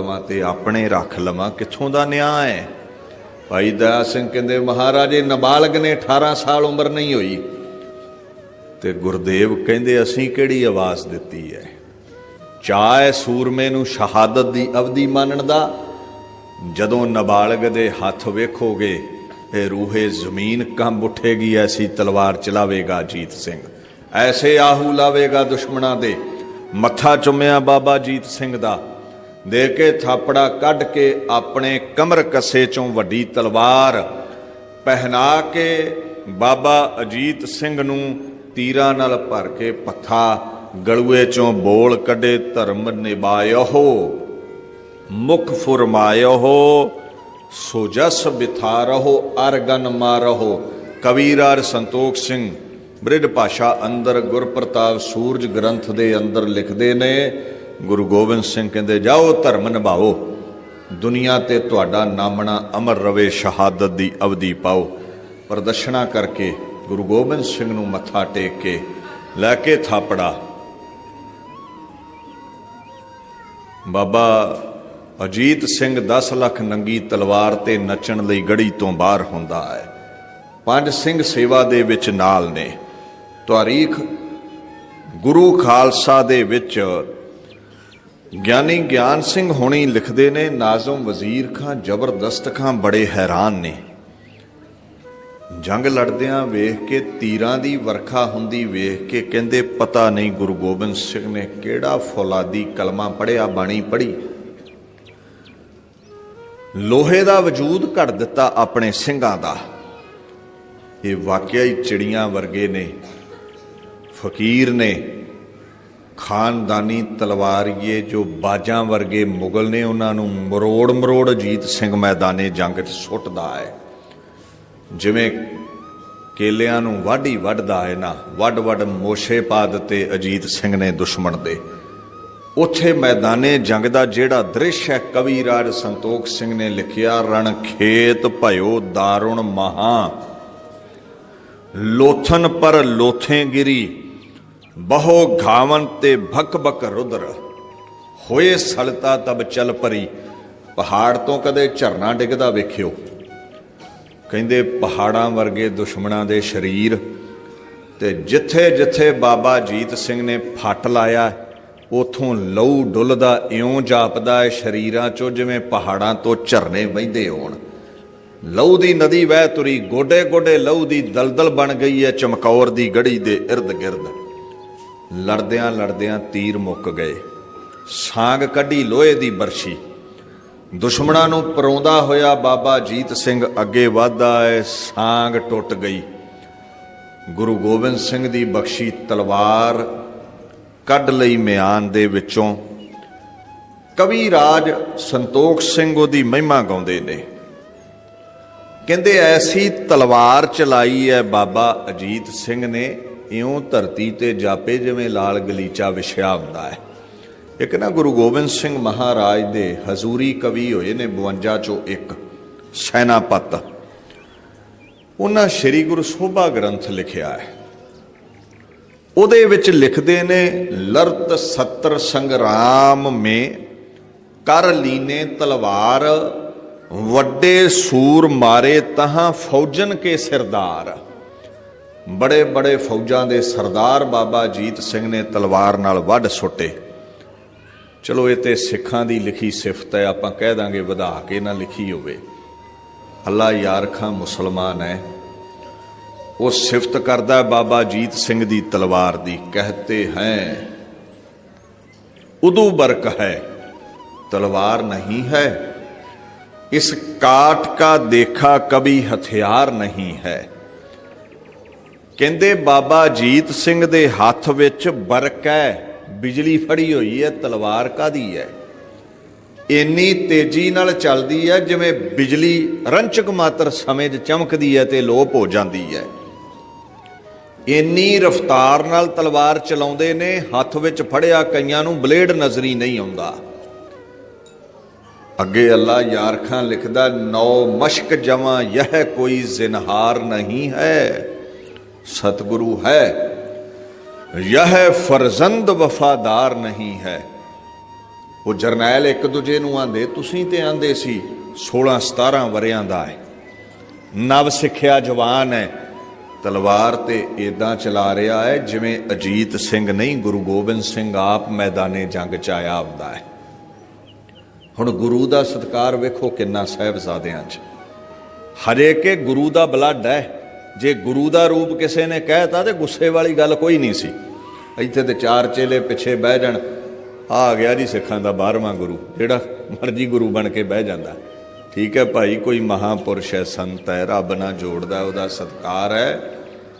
ਲਵਾਂ ਤੇ ਆਪਣੇ ਰੱਖ ਲਵਾਂ, ਕਿੱਥੋਂ ਦਾ ਨਿਆਂ ਹੈ? ਭਾਈ ਦਇਆ ਸਿੰਘ ਕਹਿੰਦੇ, ਮਹਾਰਾਜੇ, ਨਾਬਾਲਗ ਨੇ 18 ਸਾਲ ਉਮਰ ਨਹੀਂ ਹੋਈ। ਤੇ ਗੁਰਦੇਵ ਕਹਿੰਦੇ, ਅਸੀਂ ਕਿਹੜੀ ਆਵਾਜ਼ ਦਿੱਤੀ ਹੈ? ਚਾਹੇ ਸੂਰਮੇ ਨੂੰ ਸ਼ਹਾਦਤ ਦੀ ਅਵਧੀ ਮੰਨਣ ਦਾ। ਜਦੋਂ ਨਾਬਾਲਗ ਦੇ ਹੱਥ ਵੇਖੋਗੇ, ਇਹ ਰੂਹੇ ਜ਼ਮੀਨ ਕੰਬ ਉੱਠੇਗੀ, ਐਸੀ ਤਲਵਾਰ ਚਲਾਵੇਗਾ ਜੀਤ ਸਿੰਘ। ਐਸੇ ਆਹੂ ਲਾਵੇਗਾ ਦੁਸ਼ਮਣਾਂ ਦੇ। ਮੱਥਾ ਚੁੰਮਿਆ ਬਾਬਾ ਜੀਤ ਸਿੰਘ ਦਾ। ਦੇ ਕੇ ਥਾਪੜਾ ਕੱਢ ਕੇ ਆਪਣੇ ਕਮਰ ਕੱਸੇ ਚੋਂ ਵੱਡੀ ਤਲਵਾਰ ਪਹਿਨਾ ਕੇ ਬਾਬਾ ਅਜੀਤ ਸਿੰਘ ਨੂੰ ਤੀਰਾਂ ਨਾਲ ਭਰ ਕੇ ਪੱਥਾ ਗਲੂਏ ਚੋਂ ਬੋਲ ਕੱਢੇ, ਧਰਮ ਨਿਭਾਇਓ, ਮੁਖ ਫੁਰਮਾਇਓ, ਸੋ ਜਸ ਬਿਥਾਰਹੁ ਅਰਗਨ ਮਾਰਹੁ। ਕਬੀਰਾਰ ਸੰਤੋਖ ਸਿੰਘ ਬ੍ਰਿਧ ਭਾਸ਼ਾ ਅੰਦਰ ਗੁਰਪ੍ਰਤਾਪ ਸੂਰਜ ਗ੍ਰੰਥ ਦੇ ਅੰਦਰ ਲਿਖਦੇ ਨੇ ਗੁਰੂ ਗੋਬਿੰਦ ਸਿੰਘ ਕਹਿੰਦੇ, ਜਾਓ ਧਰਮ ਨਿਭਾਓ, ਦੁਨੀਆ ਤੇ ਤੁਹਾਡਾ ਨਾਮਣਾ ਅਮਰ ਰਵੇ, ਸ਼ਹਾਦਤ ਦੀ ਅਵਧੀ ਪਾਓ। ਪ੍ਰਦਰਸ਼ਨਾ ਕਰਕੇ ਗੁਰੂ ਗੋਬਿੰਦ ਸਿੰਘ ਨੂੰ ਮੱਥਾ ਟੇਕ ਕੇ ਲੈ ਕੇ ਥਾਪੜਾ। ਬਾਬਾ ਅਜੀਤ ਸਿੰਘ 10 ਲੱਖ ਨੰਗੀ ਤਲਵਾਰ ਤੇ ਨੱਚਣ ਲਈ ਗੜੀ ਤੋਂ ਬਾਹਰ ਹੁੰਦਾ ਹੈ। ਪੰਜ ਸਿੰਘ ਸੇਵਾ ਦੇ ਵਿੱਚ ਨਾਲ ਨੇ। ਤਾਰੀਖ ਗੁਰੂ ਖਾਲਸਾ ਦੇ ਵਿੱਚ ਗਿਆਨੀ ਗਿਆਨ ਸਿੰਘ ਹੁਣੀ ਲਿਖਦੇ ਨੇ ਨਾਜ਼ਮ ਵਜ਼ੀਰ ਖਾਂ ਜ਼ਬਰਦਸਤ ਖਾਂ ਬੜੇ ਹੈਰਾਨ ਨੇ। ਜੰਗ ਲੜਦਿਆਂ ਵੇਖ ਕੇ ਤੀਰਾਂ ਦੀ ਵਰਖਾ ਹੁੰਦੀ ਵੇਖ ਕੇ ਕਹਿੰਦੇ, ਪਤਾ ਨਹੀਂ ਗੁਰੂ ਗੋਬਿੰਦ ਸਿੰਘ ਨੇ ਕਿਹੜਾ ਫੌਲਾਦੀ ਕਲਮਾ ਪੜਿਆ ਬਾਣੀ ਪੜੀ ਲੋਹੇ ਦਾ ਵਜੂਦ ਘੜ ਦਿੱਤਾ ਆਪਣੇ ਸਿੰਘਾਂ ਦਾ। ਇਹ ਵਾਕਿਆ ਹੀ ਚਿੜੀਆਂ ਵਰਗੇ ਨੇ, ਫਕੀਰ ਨੇ। ਖਾਨਦਾਨੀ ਤਲਵਾਰੀਏ ਜੋ ਬਾਜਾਂ ਵਰਗੇ ਮੁਗਲ ਨੇ ਉਹਨਾਂ ਨੂੰ ਮਰੋੜ ਮਰੋੜ ਅਜੀਤ ਸਿੰਘ ਮੈਦਾਨੇ ਜੰਗ 'ਚ ਸੁੱਟਦਾ ਹੈ। ਜਿਵੇਂ ਕੇਲਿਆਂ ਨੂੰ ਵਾਢੀ ਵੱਢਦਾ ਹੈ ਨਾ ਵੱਡ ਵੱਡ ਮੋਸ਼ੇ ਪਾ ਦਿੱਤੇ ਅਜੀਤ ਸਿੰਘ ਨੇ ਦੁਸ਼ਮਣ ਦੇ। ਉੱਥੇ ਮੈਦਾਨੇ ਜੰਗ ਦਾ ਜਿਹੜਾ ਦ੍ਰਿਸ਼ ਹੈ, ਕਵੀ ਰਾਜ ਸੰਤੋਖ ਸਿੰਘ ਨੇ ਲਿਖਿਆ, ਰਣ ਖੇਤ ਭਇਓ ਦਾਰੁਣ ਮਹਾ, ਲੋਥਨ ਪਰ ਲੋਥੇ ਗਿਰੀ ਬਹੁ ਘਾਵਨ ਤੇ ਭਕ ਭਕ ਰੁਦਰ। ਹੋਏ ਸਲਤਾ ਤਬ ਚਲ ਪਰੀ। ਪਹਾੜ ਤੋਂ ਕਦੇ ਝਰਨਾ ਡਿੱਗਦਾ ਵੇਖਿਓ। ਕਹਿੰਦੇ ਪਹਾੜਾਂ ਵਰਗੇ ਦੁਸ਼ਮਣਾਂ ਦੇ ਸਰੀਰ। ਤੇ ਜਿੱਥੇ ਜਿੱਥੇ ਬਾਬਾ ਜੀਤ ਸਿੰਘ ਨੇ ਫੱਟ ਲਾਇਆ, ਉਥੋਂ ਲਹੂ ਡੁੱਲਦਾ, ਇਉਂ ਜਾਪਦਾ ਹੈ ਸਰੀਰਾਂ ਚੋਂ ਜਿਵੇਂ ਪਹਾੜਾਂ ਤੋਂ ਝਰਨੇ ਵਹਿੰਦੇ ਹੋਣ। ਲਹੂ ਦੀ ਨਦੀ ਵਹਿ ਤੁਰੀ ਗੋਡੇ ਗੋਡੇ ਲਹੂ ਦੀ ਦਲਦਲ ਬਣ ਗਈ ਹੈ ਚਮਕੌਰ ਦੀ ਗੜੀ ਦੇ ird ਗਿਰਦ ਲੜਦਿਆਂ ਲੜਦਿਆਂ ਤੀਰ ਮੁੱਕ ਗਏ। ਸਾਂਗ ਕੱਢੀ ਲੋਹੇ ਦੀ ਬਰਸ਼ੀ। ਦੁਸ਼ਮਣਾਂ ਨੂੰ ਪਰੋਂਦਾ ਹੋਇਆ ਬਾਬਾ ਜੀਤ ਸਿੰਘ ਅੱਗੇ ਵਧਦਾ ਹੈ ਸਾਂਗ ਟੁੱਟ ਗਈ। ਗੁਰੂ ਗੋਬਿੰਦ ਸਿੰਘ ਦੀ ਬਖਸ਼ੀ ਤਲਵਾਰ ਕੱਢ ਲਈ ਮਿਆਨ ਦੇ ਵਿੱਚੋਂ। ਕਵੀ ਰਾਜ ਸੰਤੋਖ ਸਿੰਘ ਉਹਦੀ ਮਹਿਮਾ ਗਾਉਂਦੇ ਨੇ। ਕਹਿੰਦੇ ਐਸੀ ਤਲਵਾਰ ਚਲਾਈ ਹੈ ਬਾਬਾ ਅਜੀਤ ਸਿੰਘ ਨੇ ਇਉਂ ਧਰਤੀ ਤੇ ਜਾਪੇ ਜਿਵੇਂ ਲਾਲ ਗਲੀਚਾ ਵਿਛਿਆ ਹੁੰਦਾ ਹੈ। ਇੱਕ ਨਾ ਗੁਰੂ ਗੋਬਿੰਦ ਸਿੰਘ ਮਹਾਰਾਜ ਦੇ ਹਜ਼ੂਰੀ ਕਵੀ ਹੋਏ ਨੇ 52 ਚੋਂ ਇੱਕ, ਸੈਨਾਪਤ। ਉਹਨਾਂ ਸ੍ਰੀ ਗੁਰੂ ਸੋਭਾ ਗ੍ਰੰਥ ਲਿਖਿਆ ਹੈ। ਉਹਦੇ ਵਿੱਚ ਲਿਖਦੇ ਨੇ, ਲਰਤ ਸੱਤਰ ਸੰਗਰਾਮ ਮੇ, ਕਰ ਲੀਨੇ ਤਲਵਾਰ, ਵੱਡੇ ਸੂਰ ਮਾਰੇ ਤਹਾਂ ਫੌਜਨ ਕੇ ਸਰਦਾਰ। ਬੜੇ ਬੜੇ ਫੌਜਾਂ ਦੇ ਸਰਦਾਰ ਬਾਬਾ ਜੀਤ ਸਿੰਘ ਨੇ ਤਲਵਾਰ ਨਾਲ ਵੱਢ ਸੁੱਟੇ। ਚਲੋ ਇਹ ਤੇ ਸਿੱਖਾਂ ਦੀ ਲਿਖੀ ਸਿਫਤ ਹੈ, ਆਪਾਂ ਕਹਿ ਦਾਂਗੇ ਵਧਾ ਕੇ ਨਾ ਲਿਖੀ ਹੋਵੇ। ਅੱਲਾ ਯਾਰ ਖਾਂ ਮੁਸਲਮਾਨ ਹੈ। ਉਹ ਸਿਫਤ ਕਰਦਾ ਬਾਬਾ ਜੀਤ ਸਿੰਘ ਦੀ ਤਲਵਾਰ ਦੀ, ਕਹਤੇ ਹੈ, ਉਦੋਂ ਬਰਕ ਹੈ, ਤਲਵਾਰ ਨਹੀਂ ਹੈ। ਇਸ ਕਾਟ ਕਾ ਦੇਖਾ ਕभी ਹਥਿਆਰ ਨਹੀਂ ਹੈ। ਕਹਿੰਦੇ, ਬਾਬਾ ਜੀਤ ਸਿੰਘ ਦੇ ਹੱਥ ਵਿੱਚ ਬਰਕ ਹੈ, ਬਿਜਲੀ ਫੜੀ ਹੋਈ ਹੈ, ਤਲਵਾਰ ਕਾਦੀ ਹੈ? ਇੰਨੀ ਤੇਜ਼ੀ ਨਾਲ ਚੱਲਦੀ ਹੈ, ਜਿਵੇਂ ਬਿਜਲੀ ਰੰਚਕ ਮਾਤਰ ਸਮੇਂ 'ਚ ਚਮਕਦੀ ਹੈ ਤੇ ਲੋਪ ਹੋ ਜਾਂਦੀ ਹੈ। ਇੰਨੀ ਰਫ਼ਤਾਰ ਨਾਲ ਤਲਵਾਰ ਚਲਾਉਂਦੇ ਨੇ, ਹੱਥ ਵਿੱਚ ਫੜਿਆ ਕਈਆਂ ਨੂੰ ਬਲੇਡ ਨਜ਼ਰੀ ਨਹੀਂ ਆਉਂਦਾ। ਅੱਗੇ ਅੱਲਾ ਯਾਰ ਖਾਂ ਲਿਖਦਾ, ਨੌ ਮਸ਼ਕ ਜਮਾ, ਯਹ ਕੋਈ ਜ਼ਿਨਹਾਰ ਨਹੀਂ ਹੈ। ਸਤਿਗੁਰੂ ਹੈ। ਯਹ ਫਰਜ਼ੰਦ ਵਫਾਦਾਰ ਨਹੀਂ ਹੈ। ਉਹ ਜਰਨੈਲ ਇੱਕ ਦੂਜੇ ਨੂੰ ਆਂਦੇ, ਤੁਸੀਂ ਤੇ ਆਂਦੇ ਸੀ 16 17 ਵਰਿਆਂ ਦਾ ਹੈ। ਨਵ ਸਿੱਖਿਆ ਜਵਾਨ ਹੈ। ਤਲਵਾਰ ਤੇ ਇਦਾਂ ਚਲਾ ਰਿਹਾ ਹੈ, ਜਿਵੇਂ ਅਜੀਤ ਸਿੰਘ ਨਹੀਂ, ਗੁਰੂ ਗੋਬਿੰਦ ਸਿੰਘ ਆਪ ਮੈਦਾਨੇ ਜੰਗ ਚ ਆਇਆ ਹੁੰਦਾ ਹੈ। ਹੁਣ ਗੁਰੂ ਦਾ ਸਤਕਾਰ ਵੇਖੋ ਕਿੰਨਾ ਸਹਿਬਜ਼ਾਦਿਆਂ 'ਚ। ਹਰੇਕੇ ਗੁਰੂ ਦਾ ਬਲੱਡ ਹੈ। ਜੇ ਗੁਰੂ ਦਾ ਰੂਪ ਕਿਸੇ ਨੇ ਕਹਿਤਾ ਤੇ ਗੁੱਸੇ ਵਾਲੀ ਗੱਲ ਕੋਈ ਨਹੀਂ ਸੀ। ਇੱਥੇ ਤੇ ਚਾਰ ਚੇਲੇ ਪਿੱਛੇ ਬਹਿ ਜਾਣ। ਆ ਗਿਆ ਜੀ ਸਿੱਖਾਂ ਦਾ 12ਵਾਂ ਗੁਰੂ, ਜਿਹੜਾ ਮਰਜ਼ੀ ਗੁਰੂ ਬਣ ਕੇ ਬਹਿ ਜਾਂਦਾ। ਠੀਕ ਹੈ ਭਾਈ, ਕੋਈ ਮਹਾਪੁਰਸ਼ ਹੈ, ਸੰਤ ਹੈ, ਰੱਬ ਨਾਲ ਜੋੜਦਾ, ਉਹਦਾ ਸਤਕਾਰ ਹੈ।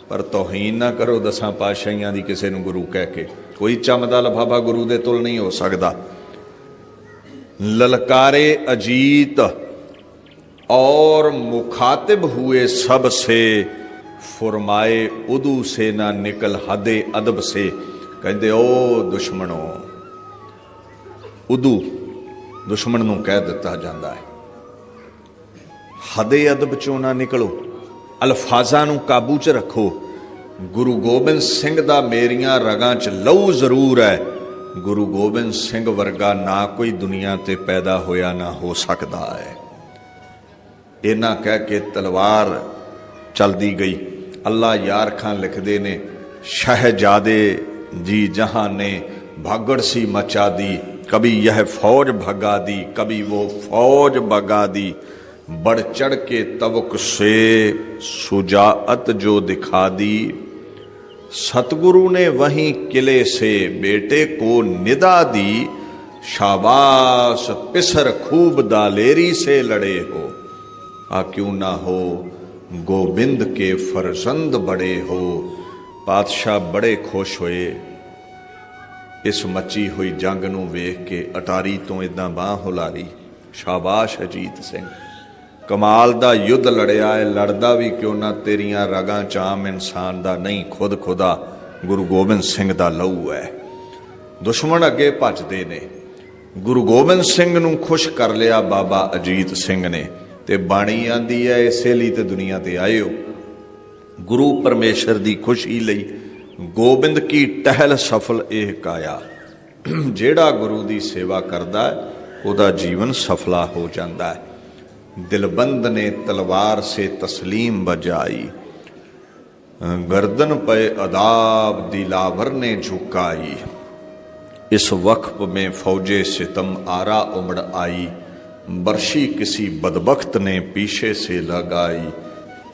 ਪਰ ਤੋਹੀਨ ਨਾ ਕਰੋ ਦਸਾਂ ਪਾਸ਼ਾਈਆਂ ਦੀ ਕਿਸੇ ਨੂੰ ਗੁਰੂ ਕਹਿ ਕੇ। ਕੋਈ ਚਮਦਾ ਲਫਾਫਾ ਗੁਰੂ ਦੇ ਤੁਲ ਨਹੀਂ ਹੋ ਸਕਦਾ। ਲਲਕਾਰੇ ਅਜੀਤ ਔਰ ਮੁਖਾਤਬ ਹੋਏ ਸਭ ਸੇ ਫਰਮਾਏ, ਉਦੂ ਸੇ ਨਾ ਨਿਕਲ ਹਦੇ ਅਦਬ ਸੇ। ਕਹਿੰਦੇ, ਓ ਦੁਸ਼ਮਣੋ, ਉਦੂ ਦੁਸ਼ਮਣ ਨੂੰ ਕਹਿ ਦਿੱਤਾ ਜਾਂਦਾ ਹੈ। ਹਦੇ ਅਦਬ ਚੋਂ ਨਾ ਨਿਕਲੋ, ਅਲਫਾਜ਼ਾਂ ਨੂੰ ਕਾਬੂ 'ਚ ਰੱਖੋ। ਗੁਰੂ ਗੋਬਿੰਦ ਸਿੰਘ ਦਾ ਮੇਰੀਆਂ ਰਗਾਂ 'ਚ ਲਹੂ ਜ਼ਰੂਰ ਹੈ। ਗੁਰੂ ਗੋਬਿੰਦ ਸਿੰਘ ਵਰਗਾ ਨਾ ਕੋਈ ਦੁਨੀਆ ਤੇ ਪੈਦਾ ਹੋਇਆ ਨਾ ਹੋ ਸਕਦਾ ਹੈ। ਇਹਨਾਂ ਕਹਿ ਕੇ ਤਲਵਾਰ چل دی گئی۔ اللہ یار ਯਾਰ لکھ دے نے شہجادے جی جہاں نے بھگڑ سی مچا دی، کبھی یہ فوج بھگا دی، کبھی وہ فوج بھگا دی۔ بڑھ چڑھ کے توق سے سجاعت جو دکھا دی۔ ستگرو نے وہیں قلعے سے بیٹے کو ندا دی۔ شاباش پسر خوب دالیری سے لڑے ہو۔ آ کیوں نہ ہو ਗੋਬਿੰਦ ਕੇ ਫਰਜ਼ੰਦ ਬੜੇ ਹੋ ਪਾਤਸ਼ਾਹ ਬੜੇ ਖੁਸ਼ ਹੋਏ। ਇਸ ਮੱਚੀ ਹੋਈ ਜੰਗ ਨੂੰ ਵੇਖ ਕੇ ਅਟਾਰੀ ਤੋਂ ਇਦਾਂ ਬਾਹ ਹੁਲਾਰੀ, ਸ਼ਾਬਾਸ਼ ਅਜੀਤ ਸਿੰਘ। ਕਮਾਲ ਦਾ ਯੁੱਧ ਲੜਿਆ ਏ, ਲੜਦਾ ਵੀ ਕਿਉਂ ਨਾ, ਤੇਰੀਆਂ ਰਗਾਂ ਚਾਮ ਇਨਸਾਨ ਦਾ ਨਹੀਂ, ਖੁਦ ਖੁਦਾ ਗੁਰੂ ਗੋਬਿੰਦ ਸਿੰਘ ਦਾ ਲਹੂ ਹੈ। ਦੁਸ਼ਮਣ ਅੱਗੇ ਭੱਜਦੇ ਨੇ। ਗੁਰੂ ਗੋਬਿੰਦ ਸਿੰਘ ਨੂੰ ਖੁਸ਼ ਕਰ ਲਿਆ ਬਾਬਾ ਅਜੀਤ ਸਿੰਘ ਨੇ। ਤੇ ਬਾਣੀ ਆਂਦੀ ਹੈ, ਇਸੇ ਲਈ ਤੇ ਦੁਨੀਆ ਤੇ ਆਏ ਹੋ। ਗੁਰੂ ਪਰਮੇਸ਼ਰ ਦੀ ਖੁਸ਼ੀ ਲਈ ਗੋਬਿੰਦ ਕੀ ਟਹਿਲ ਸਫਲ ਇਹ ਕਾਇਆ। ਜਿਹੜਾ ਗੁਰੂ ਦੀ ਸੇਵਾ ਕਰਦਾ ਉਹਦਾ ਜੀਵਨ ਸਫਲਾ ਹੋ ਜਾਂਦਾ ਹੈ। ਦਿਲਬੰਦ ਨੇ ਤਲਵਾਰ ਸੇ ਤਸਲੀਮ ਬਜਾਈ। ਗਰਦਨ ਪਏ ਅਦਾਬ ਦਿਲਾਵਰ ਨੇ ਝੁਕਾਈ। ਇਸ ਵਕਫ ਮੇ ਫੌਜੇ ਸਿਤਮ ਆਰਾ ਉਮੜ ਆਈ। बर्शी किसी बदबख्त ने पीछे से लगाई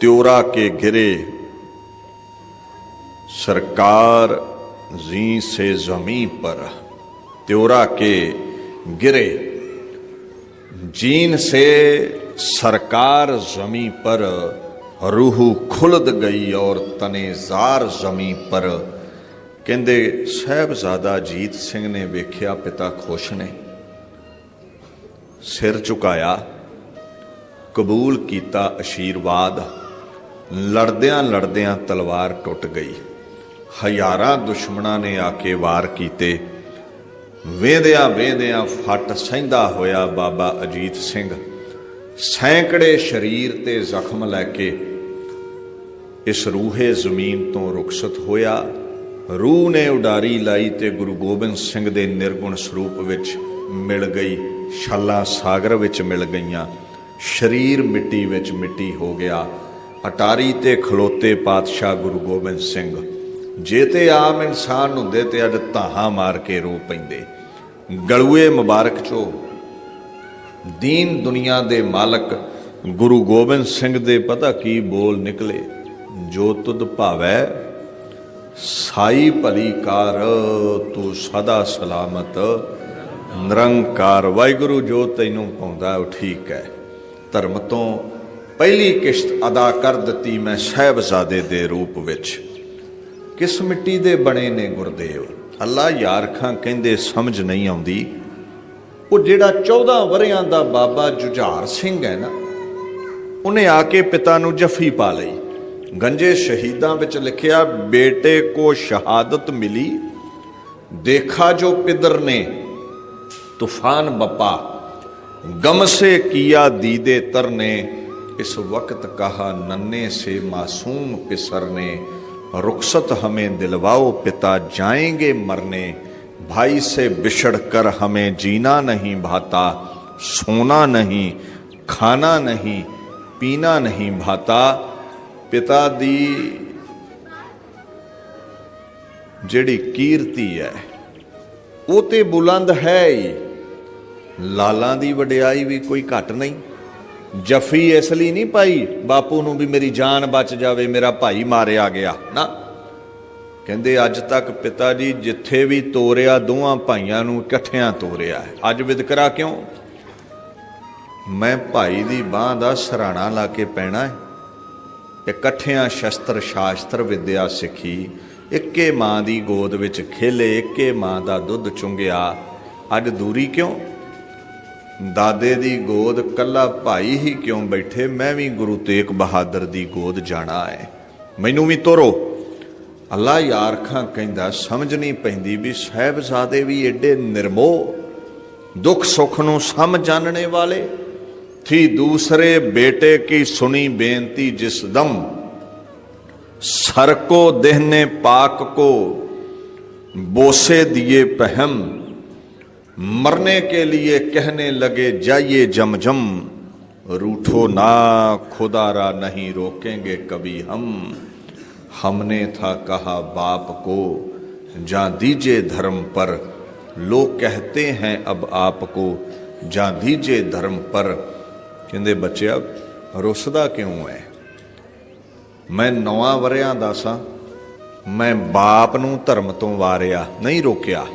त्योरा के गिरे सरकार जी से जमी पर त्योरा के गिरे जीन से सरकार जमी पर रूह खुलद गई और तने ਜ਼ਾਰ ਜ਼ਮੀ ਪਰ ਕਹਿੰਦੇ ਸਹਿਬਜ਼ਾਦਾ ਜੀਤ ਸਿੰਘ ਨੇ ਵੇਖਿਆ ਪਿਤਾ ਖੁਸ਼ ਨੇ ਸਿਰ ਝੁਕਾਇਆ, ਕਬੂਲ ਕੀਤਾ ਅਸ਼ੀਰਵਾਦ, ਲੜਦਿਆਂ ਲੜਦਿਆਂ ਤਲਵਾਰ ਟੁੱਟ ਗਈ। ਹਜ਼ਾਰਾਂ ਦੁਸ਼ਮਣਾਂ ਨੇ ਆ ਕੇ ਵਾਰ ਕੀਤੇ। ਵੇਂਦਿਆਂ ਵੇਂਦਿਆਂ ਫੱਟ ਸਹਿੰਦਾ ਹੋਇਆ ਬਾਬਾ ਅਜੀਤ ਸਿੰਘ, ਸੈਂਕੜੇ ਸਰੀਰ ਤੇ ਜ਼ਖਮ ਲੈ ਕੇ ਇਸ ਰੂਹੇ ਜ਼ਮੀਨ ਤੋਂ ਰੁਖਸਤ ਹੋਇਆ। ਰੂਹ ਨੇ ਉਡਾਰੀ ਲਾਈ ਤੇ ਗੁਰੂ ਗੋਬਿੰਦ ਸਿੰਘ ਦੇ ਨਿਰਗੁਣ ਸਰੂਪ ਵਿੱਚ ਮਿਲ ਗਈ। ਛਾਲਾਂ ਸਾਗਰ ਵਿੱਚ ਮਿਲ ਗਈਆਂ, ਸਰੀਰ ਮਿੱਟੀ ਵਿੱਚ ਮਿੱਟੀ ਹੋ ਗਿਆ। ਅਟਾਰੀ ਤੇ ਖਲੋਤੇ ਪਾਤਸ਼ਾਹ ਗੁਰੂ ਗੋਬਿੰਦ ਸਿੰਘ, ਜੇ ਤੇ ਆਮ ਇਨਸਾਨ ਹੁੰਦੇ ਤੇ ਅੱਜ ਧਾਹਾਂ ਮਾਰ ਕੇ ਰੋ ਪੈਂਦੇ। ਗਲੂਏ ਮੁਬਾਰਕ ਚੋ। ਦੀਨ ਦੁਨੀਆ ਦੇ ਮਾਲਕ ਗੁਰੂ ਗੋਬਿੰਦ ਸਿੰਘ ਦੇ ਪਤਾ ਕੀ ਬੋਲ ਨਿਕਲੇ, ਜੋ ਤੁਧ ਭਾਵੈ, ਸਾਈ ਭਲੀ ਕਾਰ, ਤੂੰ ਸਦਾ ਸਲਾਮਤ। ਨਿਰੰਕਾਰ ਵਾਹਿਗੁਰੂ ਜੋ ਤੈਨੂੰ ਪਾਉਂਦਾ ਉਹ ਠੀਕ ਹੈ। ਧਰਮ ਤੋਂ ਪਹਿਲੀ ਕਿਸ਼ਤ ਅਦਾ ਕਰ ਦਿੱਤੀ ਮੈਂ ਸਹਿਬਜ਼ਾਦੇ ਦੇ ਰੂਪ ਵਿੱਚ। ਕਿਸ ਮਿੱਟੀ ਦੇ ਬਣੇ ਨੇ ਗੁਰਦੇਵ? ਅੱਲਾ ਯਾਰ ਖਾਂ ਕਹਿੰਦੇ, ਸਮਝ ਨਹੀਂ ਆਉਂਦੀ। ਉਹ ਜਿਹੜਾ 14 ਵਰਿਆਂ ਦਾ ਬਾਬਾ ਜੁਝਾਰ ਸਿੰਘ ਹੈ ਨਾ, ਉਹਨੇ ਆ ਕੇ ਪਿਤਾ ਨੂੰ ਜਫੀ ਪਾ ਲਈ। ਗੰਜੇ ਸ਼ਹੀਦਾਂ ਵਿੱਚ ਲਿਖਿਆ, ਬੇਟੇ ਕੋ ਸ਼ਹਾਦਤ ਮਿਲੀ, ਦੇਖਾ ਜੋ ਪਿਦਰ ਨੇ। طوفان بپا۔ غم سے کیا دیدے تر نے، اس وقت کہا ننے سے معصوم پسر نے۔ رخصت ہمیں دلواؤ پتا جائیں گے مرنے۔ بھائی سے بچھڑ کر ہمیں جینا نہیں بھاتا، سونا نہیں، کھانا نہیں، پینا نہیں بھاتا۔ پتا دی جڑی کیرتی ہے۔ ਉਹ ਤੇ ਬੁਲੰਦ ਹੈ ਹੀ। ਲਾਲਾਂ ਦੀ ਵਡਿਆਈ ਵੀ ਕੋਈ ਘਟ ਨਹੀਂ। ਜਫੀ ਇਸ ਲਈ ਨਹੀਂ ਪਾਈ, ਬਾਪੂ ਨੂੰ ਵੀ ਮੇਰੀ ਜਾਨ ਬਚ ਜਾਵੇ, ਮੇਰਾ ਭਾਈ ਮਾਰਿਆ ਗਿਆ। ਨਾ। ਕਹਿੰਦੇ, ਅੱਜ ਤੱਕ ਪਿਤਾ ਜੀ ਜਿੱਥੇ ਵੀ ਤੋਰਿਆ, ਦੋਵਾਂ ਭਾਈਆਂ ਨੂੰ ਇਕੱਠਿਆਂ ਤੋਰਿਆ ਅੱਜ ਵਿਦਕਰਾ ਕਿਉਂ? ਮੈਂ ਭਾਈ ਦੀ ਬਾਹ ਦਾ ਸਰਾਣਾ ਲਾ ਕੇ ਪੈਣਾ ਹੈ। ਇਕੱਠਿਆਂ ਸ਼ਸਤਰ ਸ਼ਾਸਤਰ ਵਿਦਿਆ ਸਿੱਖੀ ਇੱਕੇ ਮਾਂ ਦੀ ਗੋਦ ਵਿੱਚ ਖੇਲੇ, ਇੱਕੇ ਮਾਂ ਦਾ ਦੁੱਧ ਚੁੰਗਿਆ। ਅੱਜ ਦੂਰੀ ਕਿਉਂ? ਦਾਦੇ ਦੀ ਗੋਦ ਕੱਲਾ ਭਾਈ ਹੀ ਕਿਉਂ ਬੈਠੇ? ਮੈਂ ਵੀ ਗੁਰੂ ਤੇਗ ਬਹਾਦਰ ਦੀ ਗੋਦ ਜਾਣਾ ਹੈ। ਮੈਨੂੰ ਵੀ ਤੋਰੋ। ਅੱਲਾ ਯਾਰਖਾਂ ਕਹਿੰਦਾ, ਸਮਝ ਨਹੀਂ ਪੈਂਦੀ ਵੀ ਸਹਿਬਜ਼ਾਦੇ ਵੀ ਏਡੇ ਨਿਰਮੋਹ, ਦੁੱਖ ਸੁੱਖ ਨੂੰ ਸਮ ਜਾਣਨੇ ਵਾਲੇ। ਥੀ ਦੂਸਰੇ ਬੇਟੇ ਕੀ ਸੁਣੀ ਬੇਨਤੀ ਜਿਸ ਦਮ سر کو دہنے پاک کو بوسے دیے پہم، مرنے کے لیے کہنے لگے جائیے جم جم روٹھو نا خدا را نہیں روکیں گے کبھی ہم۔ ہم نے تھا کہا باپ کو، جاں دیجے دھرم پر۔ لوگ کہتے ہیں اب آپ کو، جاں دیجے دھرم پر۔ کہندے بچے اب روسدا کیوں ہیں؟ ਮੈਂ ਨੌਵਾਂ ਵਰਿਆਂ ਦਾ ਸਾਂ। ਮੈਂ ਬਾਪ ਨੂੰ ਧਰਮ ਤੋਂ ਵਾਰਿਆ, ਨਹੀਂ ਰੋਕਿਆ।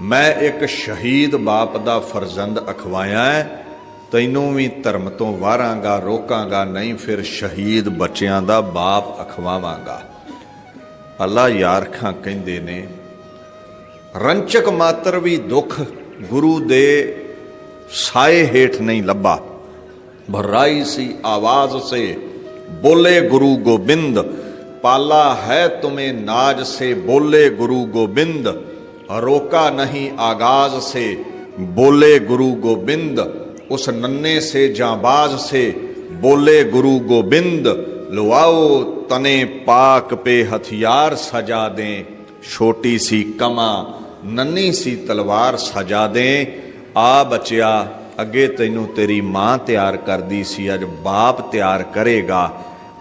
ਮੈਂ ਇੱਕ ਸ਼ਹੀਦ ਬਾਪ ਦਾ ਫਰਜ਼ੰਦ ਅਖਵਾਇਆ ਹੈ। ਤੈਨੂੰ ਵੀ ਧਰਮ ਤੋਂ ਵਾਰਾਂਗਾ, ਰੋਕਾਂਗਾ, ਨਹੀਂ ਫਿਰ ਸ਼ਹੀਦ ਬੱਚਿਆਂ ਦਾ ਬਾਪ ਅਖਵਾਵਾਂਗਾ। ਅੱਲਾ ਯਾਰਖਾਂ ਕਹਿੰਦੇ ਨੇ, ਰੰਚਕ ਮਾਤਰ ਵੀ ਦੁੱਖ, ਗੁਰੂ ਦੇ ਸਾਏ ਹੇਠ ਨਹੀਂ ਲੱਭਾ। ਭਰਾਈ ਸੀ ਆਵਾਜ਼ ਸੇ بولے گرو گوبند، پالا ہے تمہیں ناج سے بولے گرو گوبند، روکا نہیں آغاز سے بولے گرو گوبند، اس ننے سے جاں باز سے بولے گرو گوبند، لواؤ تنے پاک پہ ہتھیار سجا دیں، چھوٹی سی کما ننی سی تلوار سجا دیں، آ بچیا ਅੱਗੇ ਤੈਨੂੰ ਤੇਰੀ ਮਾਂ ਤਿਆਰ ਕਰਦੀ ਸੀ ਅੱਜ ਬਾਪ ਤਿਆਰ ਕਰੇਗਾ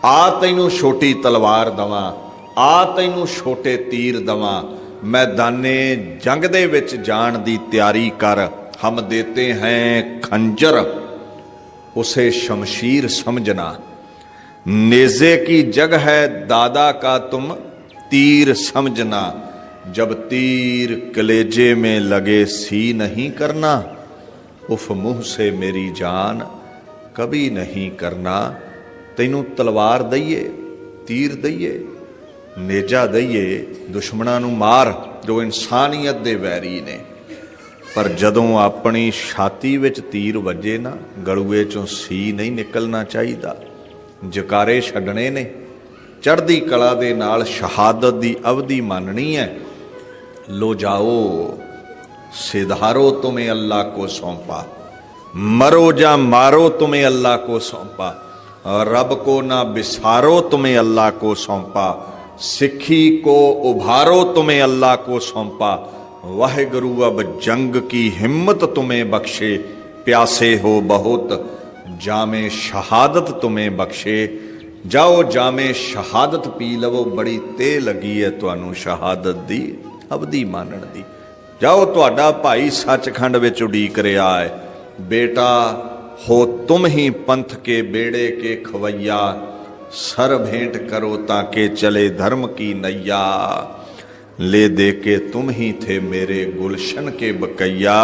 ਆ ਤੈਨੂੰ ਛੋਟੀ ਤਲਵਾਰ ਦਵਾਂ ਆ ਤੈਨੂੰ ਛੋਟੇ ਤੀਰ ਦਵਾਂ ਮੈਦਾਨੇ ਜੰਗ ਦੇ ਵਿੱਚ ਜਾਣ ਦੀ ਤਿਆਰੀ ਕਰ ਹਮ ਦੇਤੇ ਹੈ ਖੰਜਰ ਉਸੇ ਸ਼ਮਸ਼ੀਰ ਸਮਝਣਾ नेजे की जग है दादा का तुम तीर समझना जब तीर कलेजे में लगे सी नहीं करना ਉਫ ਮੂੰਹ ਸੇ ਮੇਰੀ ਜਾਨ, ਕਭੀ ਨਹੀਂ ਕਰਨਾ। ਤੈਨੂੰ ਤਲਵਾਰ ਦਈਏ, ਤੀਰ ਦਈਏ ਨੇਜਾ ਦਈਏ, ਦੁਸ਼ਮਣਾਂ ਨੂੰ ਮਾਰ, ਜੋ ਇਨਸਾਨੀਅਤ ਦੇ ਵੈਰੀ ਨੇ। ਪਰ ਜਦੋਂ ਆਪਣੀ ਛਾਤੀ ਵਿੱਚ ਤੀਰ ਵੱਜੇ ਨਾ ਗਲੂਏ ਚੋਂ ਸੀ ਨਹੀਂ ਨਿਕਲਣਾ ਚਾਹੀਦਾ। ਜਕਾਰੇ ਛੱਡਣੇ ਨੇ। ਚੜ੍ਹਦੀ ਕਲਾ ਦੇ ਨਾਲ ਸ਼ਹਾਦਤ ਦੀ ਅਵਧੀ ਮੰਨਣੀ ਹੈ। ਲੋ ਜਾਓ। सिधारो तुम्हें अल्लाह को सौंपा मरो जा मारो तुम्हें अल्लाह को सौंपा रब को ना बिसारो तुम्हें अल्लाह को सौंपा सिखी को उभारो तुम्हें अल्लाह को सौंपा वह गुरु अब जंग की हिम्मत तुम्हें बख्शे प्यासे हो बहुत जामे शहादत तुम्हें बख्शे ਜਾਓ ਜਾਮੇ ਸ਼ਹਾਦਤ ਪੀ ਲਵੋ ਬੜੀ ਤੇ ਲੱਗੀ ਹੈ ਤੁਹਾਨੂੰ ਸ਼ਹਾਦਤ ਦੀ ਅਵਧੀ ਮੰਨਣ ਦੀ جاؤ تو اڈا پائی سچ کھنڈ اڈیق رہے بیٹا ہو تم ہی پنتھ کے بیڑے کے کھویا سر بھینٹ کرو تاکہ چلے دھرم کی نیا لے دے کے تم ہی تھے میرے گلشن کے بکیا